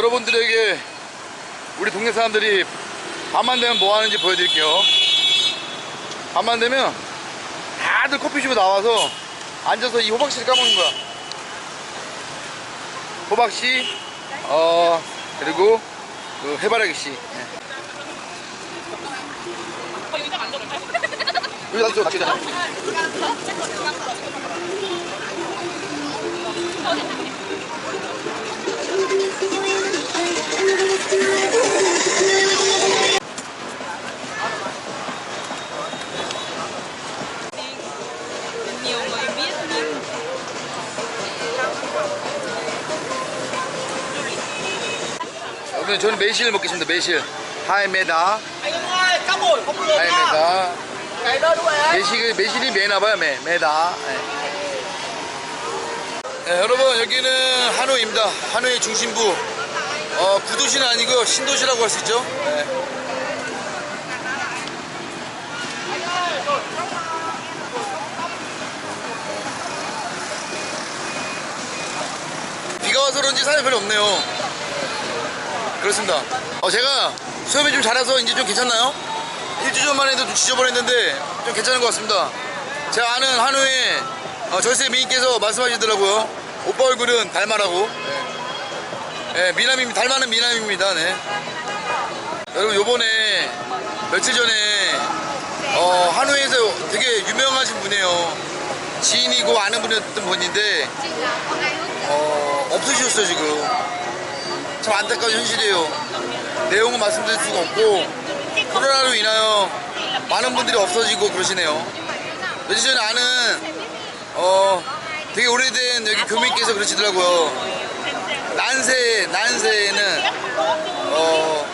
여러분들에게 우리 동네 사람들이 밤만 되면 뭐 하는지 보여드릴게요. 밤만 되면 다들 커피숍에 나와서 앉아서 이 호박씨를 까먹는 거야. 호박씨, 어, 그리고 그 해바라기씨. 네. 여기 앉아, 자. nhiều 오늘 저는 매실 먹겠습니다. 매실. 하이메다. 하이메다. 매실, 매실이 매나봐요. 매, 매다. 네. 네, 여러분 여기는 하노이입니다. 하노이 중심부. 어, 구도시는 아니고 신도시라고 할 수 있죠. 네. 비가 와서 그런지 사람이 별로 없네요. 그렇습니다. 어, 제가 수업이 좀 잘해서 이제 좀 괜찮나요? 일주 전만 해도 좀 지저분했는데 좀 괜찮은 것 같습니다. 제가 아는 한우에 어, 절세 미인께서 말씀하시더라고요. 오빠 얼굴은 닮아라고. 네. 네, 미남입니다. 닮아는 미남입니다. 네. 여러분 요번에 며칠 전에 어, 한우에서 되게 유명하신 분이에요. 지인이고 아는 분이었던 분인데 어, 없으셨어요 지금. 참 안타까운 현실이에요. 내용은 말씀드릴 수가 없고 코로나로 인하여 많은 분들이 없어지고 그러시네요. 며칠 전에 아는 어 되게 오래된 여기 교민께서 그러시더라고요. 난세 난세에는 어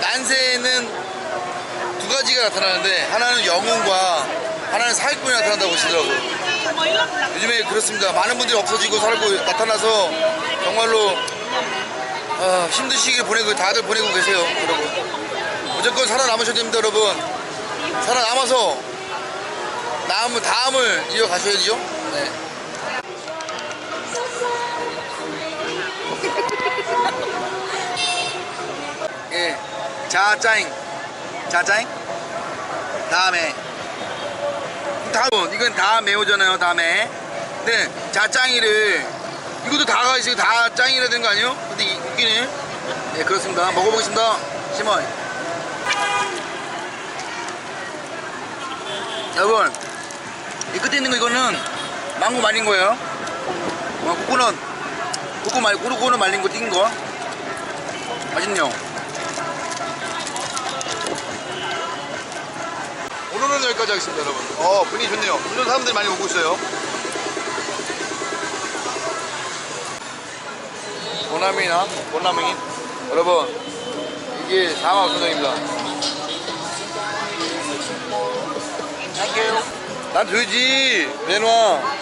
난세에는 두 가지가 나타나는데 하나는 영웅과 하나는 사기꾼이 나타난다고 하시더라고요. 요즘에 그렇습니다. 많은 분들이 없어지고 살고 나타나서 정말로 아, 힘든 시기를 보내고 다들 보내고 계세요, 여러분. 무조건 살아남으셔야 됩니다, 여러분. 살아남아서 다음 다음을 이어가셔야죠. 네. 예, 자짜잉, 자짜잉. 다음에 다음 이건 다 매우잖아요, 다음에. 네, 자짱이를 이것도 다가 있어요. 다 짱이라 되는 거 아니에요? 근데 이- 웃기네. 네, 그렇습니다. 먹어보겠습니다. 시몬. 여러분, 이 끝에 있는 거 이거는 망고 말린 거예요. 어, 코코넛, 코코 말, 코코넛 말린 거 튀긴 거. 맛있네요. 오늘은 여기까지 하겠습니다, 여러분. 어, 분위기 좋네요. 요즘 사람들이 많이 오고 있어요. 보나미나 보나미 여러분 이게 상암 소정입니다. 난 돼지 내놔